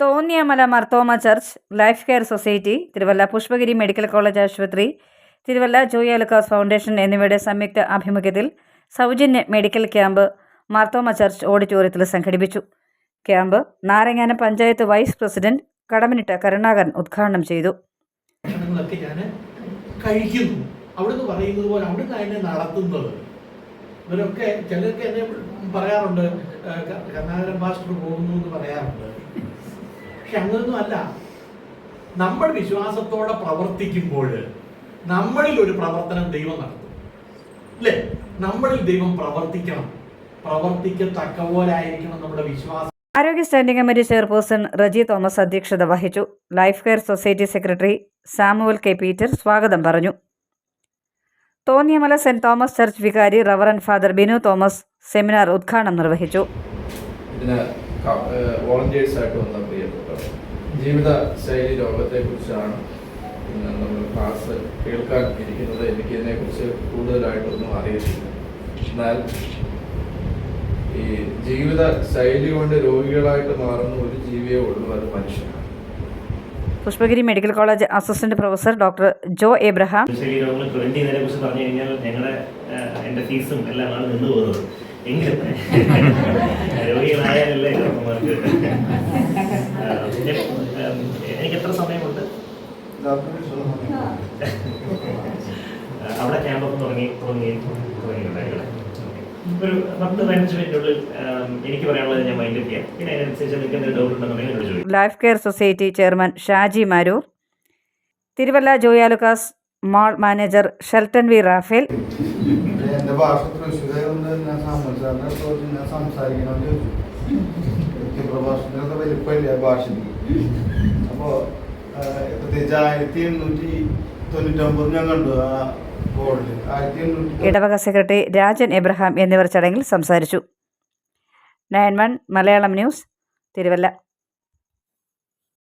Thonniyamala Marthoma church life care society Thiruvalla Pushpagiri medical college ആശുപത്രി Thiruvalla Joy Alukkas foundation എന്നിവയുടെ സംയുക്ത ആഭിമുഖ്യത്തിൽ സൗജന്യ മെഡിക്കൽ ക്യാമ്പ് മാർത്തോമ ചർച്ച് ഓഡിറ്റോറിയത്തിൽ സംഘടിപ്പിച്ചു. Camp Naranganam panchayat vice president Kadammanitta Karunakaran ഉദ്ഘാടനം ചെയ്തു. കഴിക്കുന്നു. പറയുന്നത് പോലെ ഇവരൊക്കെ ചിലർക്ക് എന്നെ പറയാറുണ്ട് കർണാകരൻ മാസ്റ്റർ പോകുന്നു എന്ന് പറയാറുണ്ട്. പക്ഷെ അങ്ങനൊന്നും അല്ല നമ്മൾ വിശ്വാസത്തോടെ പ്രവർത്തിക്കുമ്പോൾ നമ്മളിൽ ഒരു പ്രവർത്തനം ദൈവം നടത്തും. അല്ലേ നമ്മളിൽ ദൈവം പ്രവർത്തിക്കണം. പ്രവർത്തിക്കത്തക്ക പോലെ ആയിരിക്കണം നമ്മുടെ വിശ്വാസം. ആരോഗ്യ standing committee chairperson Reji Thomas അധ്യക്ഷത വഹിച്ചു. Life care society secretary Samuel K Peter സ്വാഗതം പറഞ്ഞു. തോന്നിയമല സെന്റ് തോമസ് ചർച്ച് വികാരി reverend father Binu Thomas seminar ഉദ്ഘാടനം നിർവഹിച്ചു. ഇതിന് വോളണ്ടിയേഴ്സ് ആയിട്ട് വന്ന പ്രിയപ്പെട്ടവർ. ജീവിത ശൈലി രോഗത്തെക്കുറിച്ചാണ് ഇന്ന് നമ്മൾ ക്ലാസ് കേൾക്കാൻ ഇരിക്കുന്നത്. എനിക്ക് ഇതിനെക്കുറിച്ച് കൂടുതലായിട്ടൊന്നും അറിയത്തില്ല. എന്നാൽ ഈ ജീവിത ശൈലി കൊണ്ട് രോഗികളായിട്ട് മാറുന്ന ഒരു ജീവിയെ ഉള്ളൂ അത് മനുഷ്യനാണ്. Pushpagiri medical college assistant professor doctor Jo Abraham ശരീര രോഗങ്ങൾ പ്രിവെന്റ് ചെയ്യുന്നതിനെ കുറിച്ച് പറഞ്ഞു കഴിഞ്ഞാൽ ഞങ്ങളുടെ എന്റെ ഫീസും എല്ലാമാണ് നിന്നു പോകുന്നത്. എങ്കിലും രോഗികളായാലല്ലേ ഡോക്ടർമാർക്ക് എനിക്ക് എത്ര സമയമുണ്ട്? അവിടെ ക്യാമ്പൊക്കെ തുടങ്ങി തുടങ്ങി തുടങ്ങിയിട്ടുണ്ടായിരുന്നു ഒരു പത്ത് പതിനഞ്ച് ഉള്ളിൽ എനിക്ക് പറയാനുള്ളത് ഞാൻ മൈൻഡ് ചെയ്യാം. പിന്നെ അതിനനുസരിച്ച് നിങ്ങൾക്ക് എന്തെങ്കിലും ഡൗട്ട് ഉണ്ടെന്നുണ്ടെങ്കിൽ എന്നോട് ചോദിക്കും. Life care society chairman Shaji Maroor Thiruvalla Joyalukkas mall manager Shelton V Raphael. എന്റെ ഭാഷ തൃശ്ശൂരായതുകൊണ്ട് ഞാൻ കുറിച്ച് ഞാൻ സംസാരിക്കണമെന്ന് പ്രഭാഷണത്തിനൊക്കെ വലിപ്പമില്ല ഭാഷയ്ക്ക്. അപ്പോൾ പ്രത്യേകിച്ച് ആയിരത്തി എണ്ണൂറ്റി തൊണ്ണൂറ്റൊമ്പത് ഞാൻ കണ്ടു ആ ബോർഡിൽ ആയിരത്തി ഇടവക സെക്രട്ടറി രാജൻ എബ്രഹാം എന്നിവർ ചടങ്ങിൽ സംസാരിച്ചു. Nine one Malayalam news Thiruvalla.